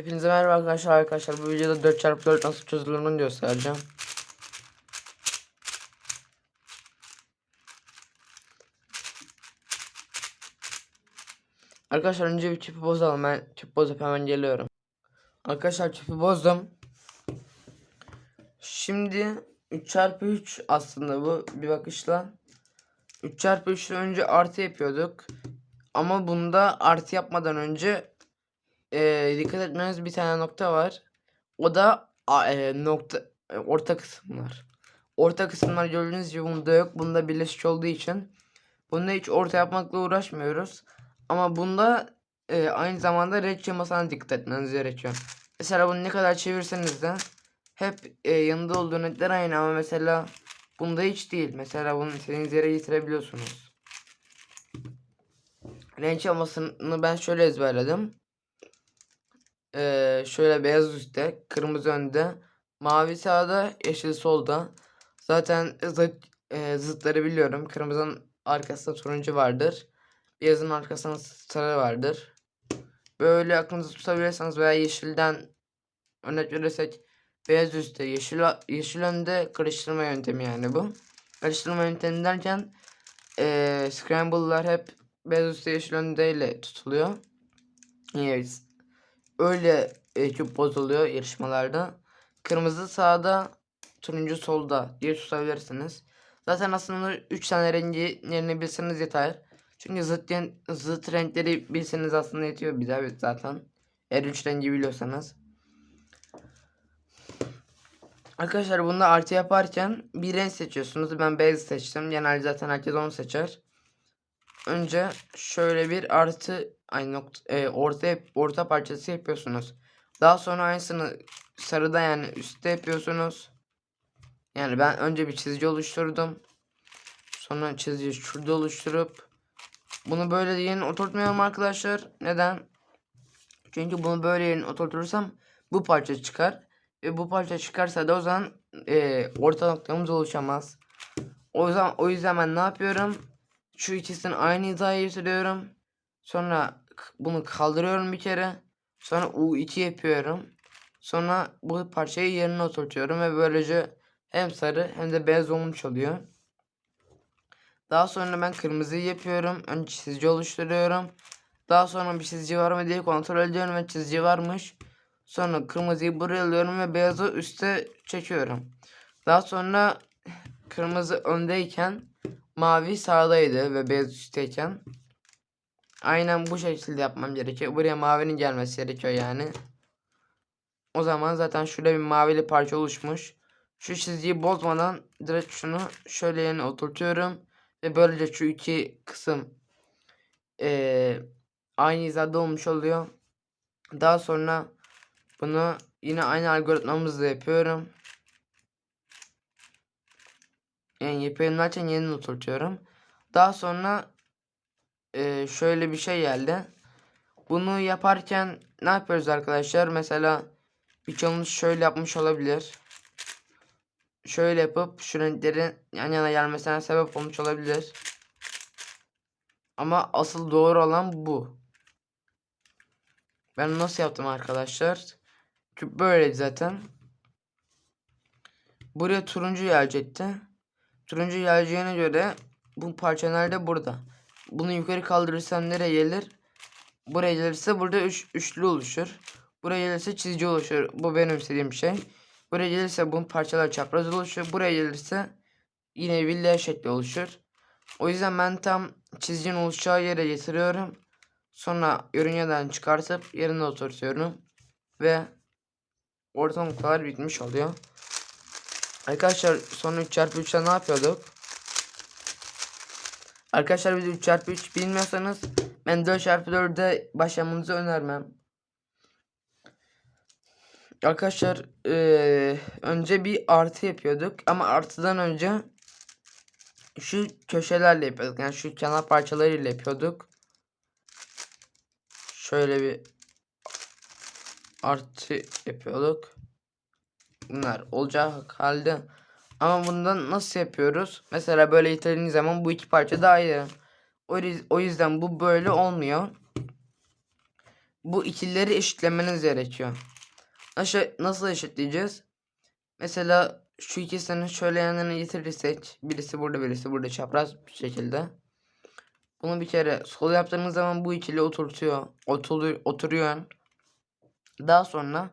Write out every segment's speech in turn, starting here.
Hepinize merhaba arkadaşlar arkadaşlar bu videoda 4x4 nasıl çözülür onu göstereceğim. Arkadaşlar önce bir tüpü bozalım ben tüp bozup hemen geliyorum. Arkadaşlar tüpü bozdum. Şimdi 3x3 aslında bu bir bakışla. 3x3 önce artı yapıyorduk. Ama bunda artı yapmadan önce e, dikkat etmeniz bir tane nokta var. O da e, nokta e, orta kısımlar. Orta kısımlar gördüğünüz gibi bunda yok. Bunda birleşik olduğu için. Bunda hiç orta yapmakla uğraşmıyoruz. Ama bunda e, aynı zamanda red çıkmasına dikkat etmeniz gerekiyor. Mesela bunu ne kadar çevirseniz de hep e, yanında olduğu netler aynı ama mesela bunda hiç değil. Mesela bunu istediğiniz yere getirebiliyorsunuz. Renk olmasını ben şöyle ezberledim. Ee, şöyle beyaz üstte, kırmızı önde, mavi sağda, yeşil solda. Zaten zıt, e, zıtları biliyorum. Kırmızının arkasında turuncu vardır. Beyazın arkasında sarı vardır. Böyle aklınızda tutabilirseniz veya yeşilden örnek verirsek beyaz üstte, yeşil, yeşil önde karıştırma yöntemi yani bu. Karıştırma yöntemi derken e, scramble'lar hep beyaz üstte yeşil önde ile tutuluyor. Yes. Öyle e, küp bozuluyor yarışmalarda. Kırmızı sağda, turuncu solda diye tutabilirsiniz. Zaten aslında 3 tane rengi yerini bilseniz yeter. Çünkü zıt, zıt renkleri bilseniz aslında yetiyor bize zaten. Eğer 3 rengi biliyorsanız. Arkadaşlar bunda artı yaparken bir renk seçiyorsunuz. Ben beyaz seçtim. Genelde zaten herkes onu seçer. Önce şöyle bir artı aynı nokta e, orta orta parçası yapıyorsunuz. Daha sonra aynısını sarıda yani üstte yapıyorsunuz. Yani ben önce bir çizgi oluşturdum. Sonra çizgiyi şurada oluşturup bunu böyle yerine oturtmuyorum arkadaşlar. Neden? Çünkü bunu böyle yerine oturtursam bu parça çıkar. Ve bu parça çıkarsa da o zaman e, orta noktamız oluşamaz. O yüzden o yüzden ben ne yapıyorum? Şu ikisini aynı hizaya getiriyorum. Sonra bunu kaldırıyorum bir kere. Sonra U2 yapıyorum. Sonra bu parçayı yerine oturtuyorum ve böylece hem sarı hem de beyaz olmuş oluyor. Daha sonra ben kırmızıyı yapıyorum. Önce çizgi oluşturuyorum. Daha sonra bir çizgi var mı diye kontrol ediyorum ve çizgi varmış. Sonra kırmızıyı buraya alıyorum ve beyazı üste çekiyorum. Daha sonra kırmızı öndeyken mavi sağdaydı ve beyaz üstteyken. Aynen bu şekilde yapmam gerekiyor. Buraya mavinin gelmesi gerekiyor yani. O zaman zaten şurada bir mavili parça oluşmuş. Şu çizgiyi bozmadan direkt şunu şöyle yerine oturtuyorum. Ve böylece şu iki kısım eee, aynı hizada olmuş oluyor. Daha sonra bunu yine aynı algoritmamızla yapıyorum. Yani yapıyorum derken yerine oturtuyorum. Daha sonra eee, şöyle bir şey geldi. Bunu yaparken ne yapıyoruz arkadaşlar? Mesela birçoğunuz şöyle yapmış olabilir. Şöyle yapıp şu renklerin yan yana gelmesine sebep olmuş olabilir. Ama asıl doğru olan bu. Ben nasıl yaptım arkadaşlar? Çünkü böyleydi zaten. Buraya turuncu gelecekti. Turuncu geleceğine göre bu parça nerede? Burada. Bunu yukarı kaldırırsam nereye gelir? Buraya gelirse burada üç, üçlü oluşur. Buraya gelirse çizgi oluşur. Bu benim istediğim şey. Buraya gelirse bunun parçalar çapraz oluşur. Buraya gelirse yine bir L şekli oluşur. O yüzden ben tam çizginin oluşacağı yere getiriyorum. Sonra yörüngeden çıkartıp yerine oturtuyorum. Ve orta noktalar bitmiş oluyor. Arkadaşlar sonra 3x3'te ne yapıyorduk? Arkadaşlar biz 3x3 bilmiyorsanız ben 4x4'de başlamanızı önermem. Arkadaşlar eee, önce bir artı yapıyorduk ama artıdan önce şu köşelerle yapıyorduk. Yani şu kenar parçalarıyla yapıyorduk. Şöyle bir artı yapıyorduk. Bunlar olacak halde. Ama bundan nasıl yapıyoruz? Mesela böyle itildiğiniz zaman bu iki parça da ayrı. O yüz- O yüzden bu böyle olmuyor. bu ikilileri eşitlemeniz gerekiyor. Nasıl, eşitleyeceğiz? Mesela şu ikisini şöyle yanına getirirsek birisi burada birisi burada çapraz bir şekilde. Bunu bir kere sol yaptığınız zaman bu ikili oturtuyor. Oturuyor, oturuyor. Daha sonra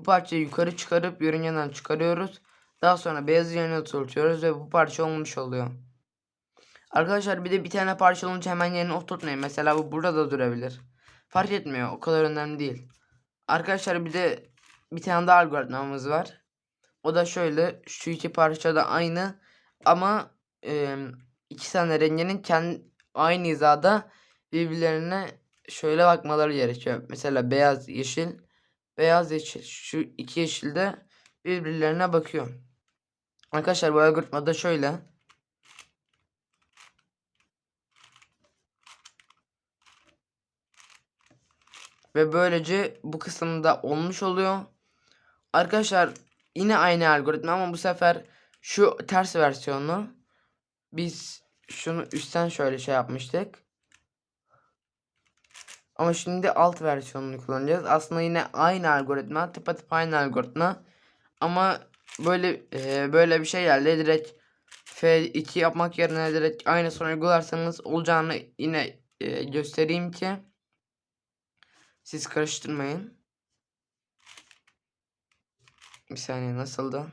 bu parçayı yukarı çıkarıp yörüngeden çıkarıyoruz. Daha sonra beyaz yerine oturtuyoruz ve bu parça olmuş oluyor. Arkadaşlar bir de bir tane parça olunca hemen yerine oturtmayın. Mesela bu burada da durabilir. Fark etmiyor. O kadar önemli değil. Arkadaşlar bir de bir tane daha algoritmamız var. O da şöyle. Şu iki parça da aynı. Ama e, iki tane renginin kendi aynı hizada birbirlerine şöyle bakmaları gerekiyor. Mesela beyaz yeşil. Beyaz yeşil. Şu iki yeşil de birbirlerine bakıyor. Arkadaşlar bu algoritma da şöyle. Ve böylece bu kısımda olmuş oluyor. Arkadaşlar yine aynı algoritma ama bu sefer şu ters versiyonu biz şunu üstten şöyle şey yapmıştık. Ama şimdi alt versiyonunu kullanacağız. Aslında yine aynı algoritma, tıpatıp aynı algoritma. Ama böyle e, böyle bir şey geldi. Direkt F2 yapmak yerine direkt aynısını uygularsanız olacağını yine e, göstereyim ki siz karıştırmayın. Bir saniye nasıldı?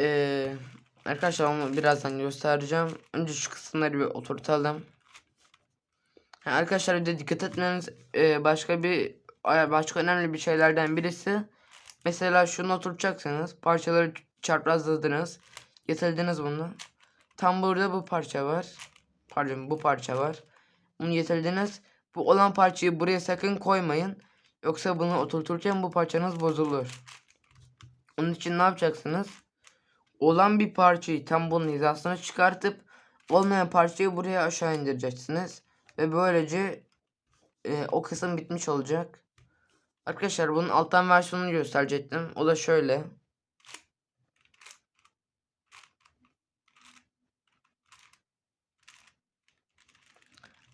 Ee, arkadaşlar onu birazdan göstereceğim. Önce şu kısımları bir oturtalım. Ha, arkadaşlar bir de dikkat etmeniz e, başka bir ay- başka önemli bir şeylerden birisi. Mesela şunu oturtacaksınız. Parçaları çaprazladınız. Getirdiniz bunu. Tam burada bu parça var. Pardon bu parça var. Bunu getirdiniz. Bu olan parçayı buraya sakın koymayın. Yoksa bunu oturturken bu parçanız bozulur. Onun için ne yapacaksınız? Olan bir parçayı tam bunun hizasına çıkartıp olmayan parçayı buraya aşağı indireceksiniz. Ve böylece e, o kısım bitmiş olacak. Arkadaşlar bunun alttan versiyonunu gösterecektim. O da şöyle.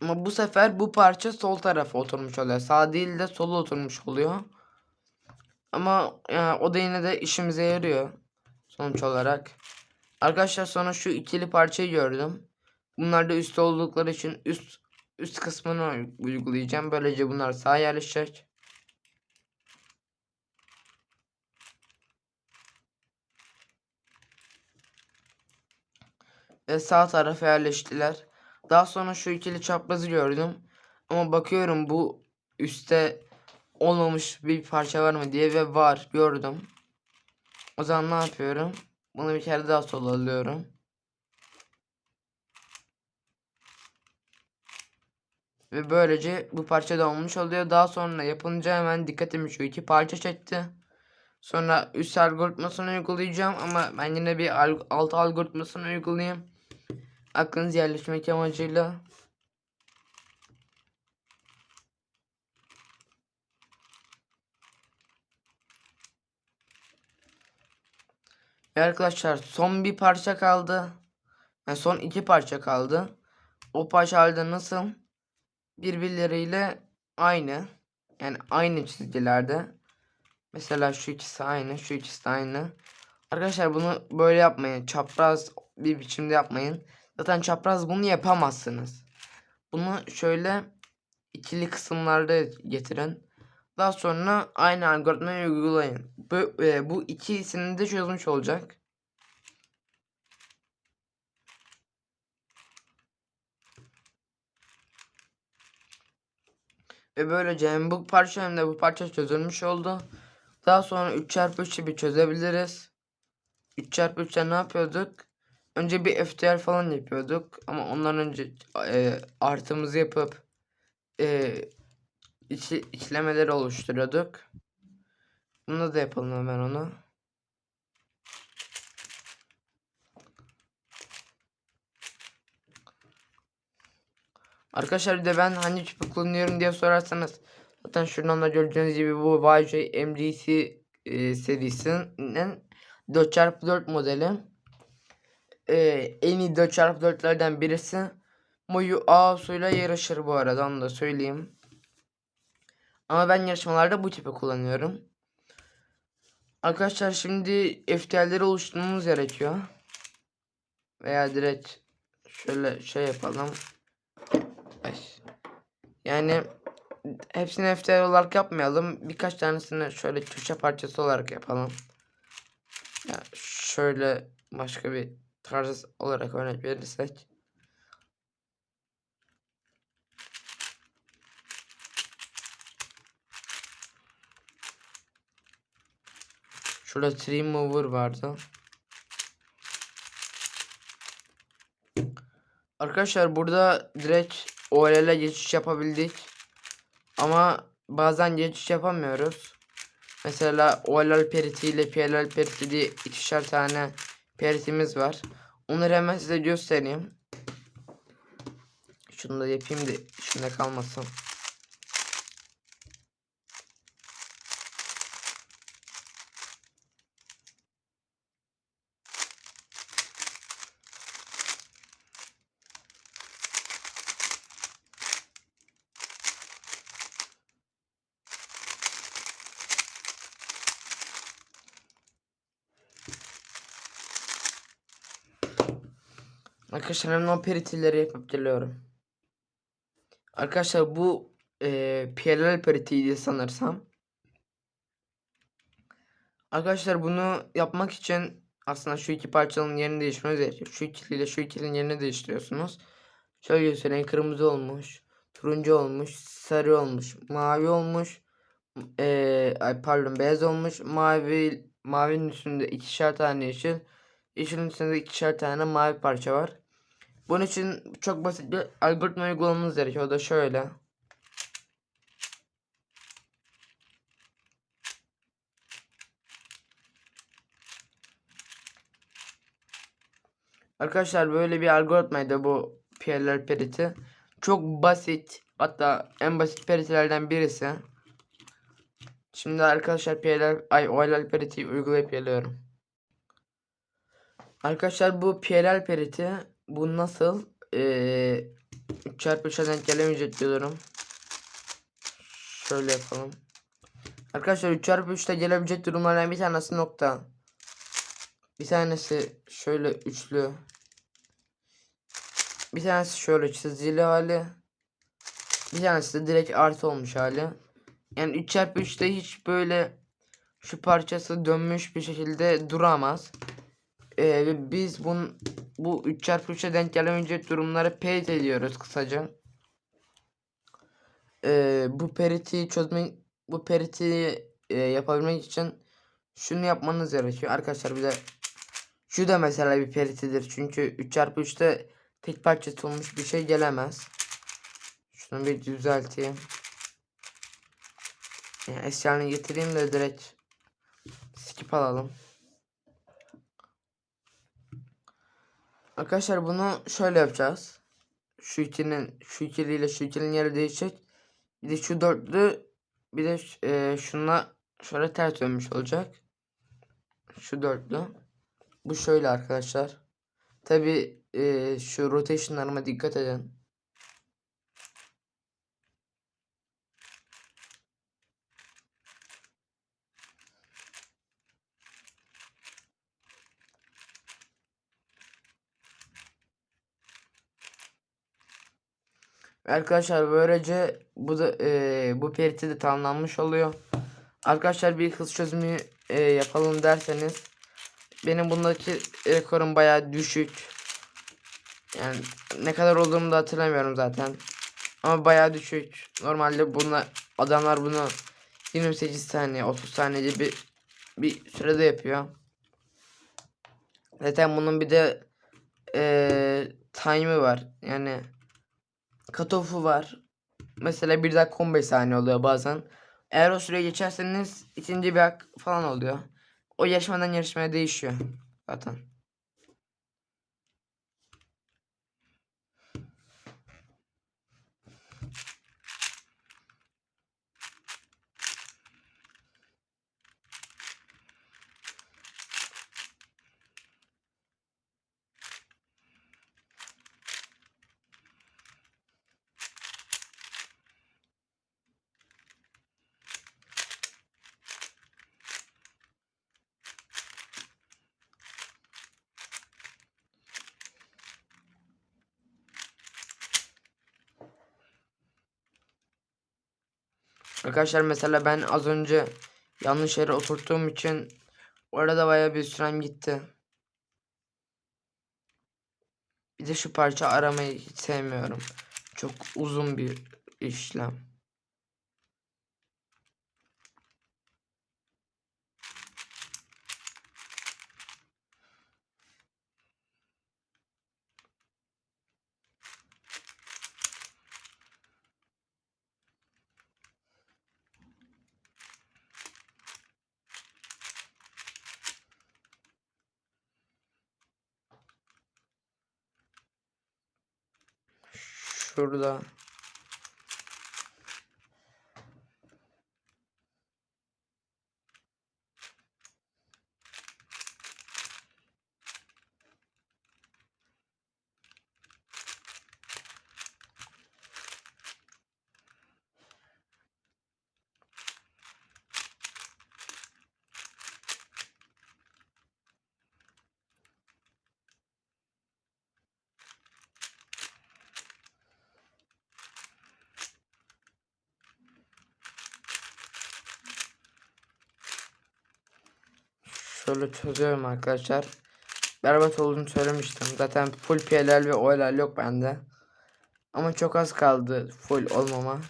Ama bu sefer bu parça sol tarafa oturmuş oluyor. Sağ değil de sola oturmuş oluyor. Ama yani o da yine de işimize yarıyor. Sonuç olarak. Arkadaşlar sonra şu ikili parçayı gördüm. Bunlar da üstte oldukları için üst üst kısmını uygulayacağım. Böylece bunlar sağa yerleşecek. Ve sağ tarafa yerleştiler. Daha sonra şu ikili çaprazı gördüm. Ama bakıyorum bu üstte olmamış bir parça var mı diye ve var gördüm. O zaman ne yapıyorum? Bunu bir kere daha sola alıyorum. Ve böylece bu parça da olmuş oluyor. Daha sonra yapınca hemen dikkatimi şu iki parça çekti. Sonra üst algoritmasını uygulayacağım ama ben yine bir al alt algoritmasını uygulayayım. Aklınız yerleşmek amacıyla. Ve arkadaşlar son bir parça kaldı. Yani son iki parça kaldı. O parçalarda nasıl? Birbirleriyle aynı. Yani aynı çizgilerde. Mesela şu ikisi aynı. Şu ikisi de aynı. Arkadaşlar bunu böyle yapmayın. Çapraz bir biçimde yapmayın. Zaten çapraz bunu yapamazsınız. Bunu şöyle ikili kısımlarda getirin. Daha sonra aynı algoritmayı uygulayın. Bu, e, bu ikisini de çözmüş olacak. Ve böylece bu parça hem de bu parça çözülmüş oldu. Daha sonra 3x3 gibi çözebiliriz. 3x3'te ne yapıyorduk? Önce bir FTL falan yapıyorduk. Ama ondan önce e, artımızı yapıp e, içi, içlemeleri oluşturuyorduk. Bunu da yapalım hemen onu. Arkadaşlar bir de ben hangi çipi kullanıyorum diye sorarsanız Zaten şuradan da gördüğünüz gibi bu YJ MGC e, serisinin 4x4 modeli. E, en iyi 4x4'lerden birisi. Moyu Aosu'yla yarışır bu arada onu da söyleyeyim. Ama ben yarışmalarda bu tipi kullanıyorum. Arkadaşlar şimdi FTL'leri oluşturmamız gerekiyor. Veya direkt şöyle şey yapalım. Yani hepsini FTL olarak yapmayalım. Birkaç tanesini şöyle köşe parçası olarak yapalım. Ya şöyle başka bir tarz olarak örnek verirsek. Şurada tree mover vardı. Arkadaşlar burada direkt OLL'e geçiş yapabildik. Ama bazen geçiş yapamıyoruz. Mesela OLL periti ile PLL periti diye ikişer tane peritimiz var. Onları hemen size göstereyim. Şunu da yapayım da içinde kalmasın. Arkadaşlar hemen o peritileri yapıp geliyorum. Arkadaşlar bu e, PLL peritiydi sanırsam. Arkadaşlar bunu yapmak için aslında şu iki parçanın yerini değiştirmeniz gerekiyor. Şu ikiliyle şu ikilinin yerini değiştiriyorsunuz. Şöyle göstereyim kırmızı olmuş, turuncu olmuş, sarı olmuş, mavi olmuş, e, ay pardon beyaz olmuş, mavi mavinin üstünde ikişer tane yeşil, yeşilin üstünde ikişer tane mavi parça var. Bunun için çok basit bir algoritma uygulamamız gerekiyor. O da şöyle. Arkadaşlar böyle bir algoritmaydı bu PLL periti. Çok basit. Hatta en basit peritilerden birisi. Şimdi arkadaşlar PLL ay OLL periti uygulayıp geliyorum. Arkadaşlar bu PLL periti bu nasıl? Ee, 3 çarpı 3'e denk gelemeyecek diyorum. Şöyle yapalım. Arkadaşlar 3 çarpı 3'te gelebilecek durumlardan bir tanesi nokta. Bir tanesi şöyle üçlü. Bir tanesi şöyle çizgili hali. Bir tanesi de direkt artı olmuş hali. Yani 3 çarpı 3'te hiç böyle şu parçası dönmüş bir şekilde duramaz. Ee, biz bun, bu 3 çarpı 3'e denk gelemeyecek durumları perit ediyoruz kısaca. Ee, bu periti çözmek bu periti e, yapabilmek için şunu yapmanız gerekiyor. Arkadaşlar bir şu da mesela bir peritidir. Çünkü 3 çarpı 3'te tek parçası olmuş bir şey gelemez. Şunu bir düzelteyim. Yani eşyalarını getireyim de direkt skip alalım. Arkadaşlar bunu şöyle yapacağız. Şu ikinin şu ikiliyle şu ikilinin yeri değişecek. Bir de şu dörtlü bir de e, şunla şöyle ters dönmüş olacak. Şu dörtlü. Bu şöyle arkadaşlar. Tabi e, şu rotationlarıma dikkat edin. Arkadaşlar böylece bu da e, bu periti de tamamlanmış oluyor. Arkadaşlar bir hız çözümü e, yapalım derseniz benim bundaki rekorum bayağı düşük. Yani ne kadar olduğunu da hatırlamıyorum zaten. Ama bayağı düşük. Normalde bunlar adamlar bunu 28 saniye 30 saniye gibi bir sürede yapıyor. Zaten bunun bir de e, time'ı var. Yani katofu var. Mesela 1 dakika 15 saniye oluyor bazen. Eğer o süreyi geçerseniz ikinci bir hak falan oluyor. O yarışmadan yarışmaya değişiyor zaten. Arkadaşlar mesela ben az önce yanlış yere oturttuğum için orada bayağı bir sürem gitti. Bir de şu parça aramayı hiç sevmiyorum. Çok uzun bir işlem. Şurada. Şöyle çözüyorum arkadaşlar. Berbat olduğunu söylemiştim. Zaten full PLL ve OLL yok bende. Ama çok az kaldı full olmama.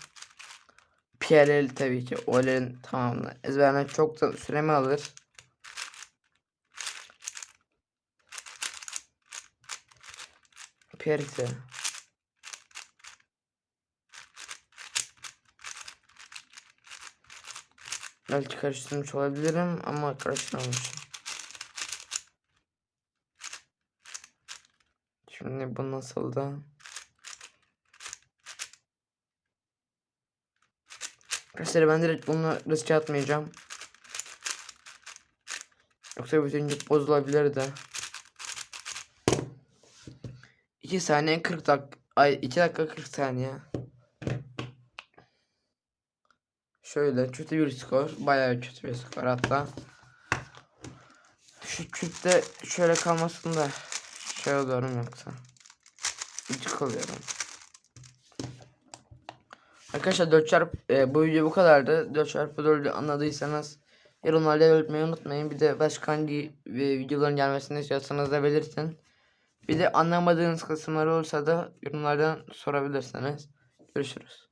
PLL tabii ki OLL'in tamamını ezberlemek çok da süremi alır. PRT. Belki karıştırmış olabilirim ama karıştırmamışım. Şimdi bu nasıldı? Arkadaşlar ben direkt bunu riske atmayacağım. Yoksa bütüncük bozulabilir de. 2 saniye 40 dakika. Ay 2 dakika 40 saniye. Şöyle kötü bir skor. Bayağı kötü bir skor hatta. Şu küpte şöyle kalmasın da şey oluyorum yoksa. Gıcık oluyorum. Arkadaşlar 4 çarp e, bu video bu kadardı. 4 çarpı 4'ü anladıysanız yorumlarda belirtmeyi unutmayın. Bir de başka hangi e, videoların gelmesini istiyorsanız da belirtin. Bir de anlamadığınız kısımlar olursa da yorumlardan sorabilirsiniz. Görüşürüz.